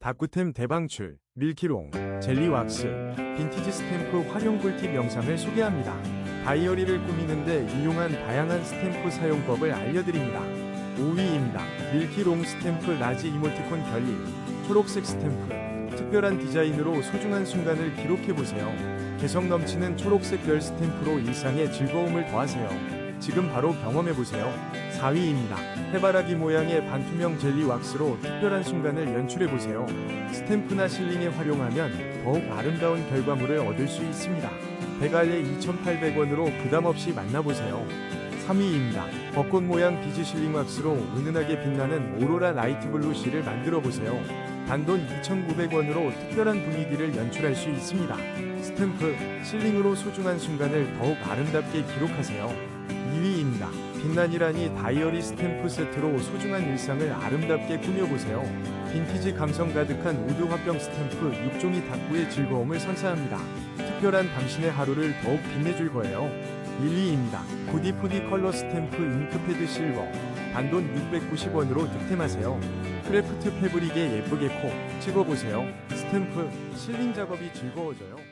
다꾸템 대방출, 밀키롱, 젤리 왁스, 빈티지 스탬프 활용 꿀팁 영상을 소개합니다. 다이어리를 꾸미는데 유용한 다양한 스탬프 사용법을 알려드립니다. 5위입니다. 밀키롱 스탬프 라지 이모티콘 결리, 초록색 스탬프, 특별한 디자인으로 소중한 순간을 기록해보세요. 개성 넘치는 초록색 별 스탬프로 일상에 즐거움을 더하세요. 지금 바로 경험해보세요. 4위입니다. 해바라기 모양의 반투명 젤리 왁스로 특별한 순간을 연출해보세요. 스탬프나 실링에 활용하면 더욱 아름다운 결과물을 얻을 수 있습니다. 배갈래 2,800원으로 부담없이 만나보세요. 3위입니다. 벚꽃 모양 비즈 실링 왁스로 은은하게 빛나는 오로라 라이트 블루 실을 만들어 보세요. 단돈 2,900원으로 특별한 분위기를 연출할 수 있습니다. 스탬프, 실링으로 소중한 순간을 더욱 아름답게 기록하세요. 2위입니다. 빛난이라니 다이어리 스탬프 세트로 소중한 일상을 아름답게 꾸며보세요. 빈티지 감성 가득한 우드 화병 스탬프 6종이 닭구의 즐거움을 선사합니다. 특별한 당신의 하루를 더욱 빛내줄 거예요. 1위입니다. 구디푸디 컬러 스탬프 잉크패드 실버 단돈 690원으로 득템하세요. 크래프트 패브릭에 예쁘게 콕 찍어보세요. 스탬프 실링 작업이 즐거워져요.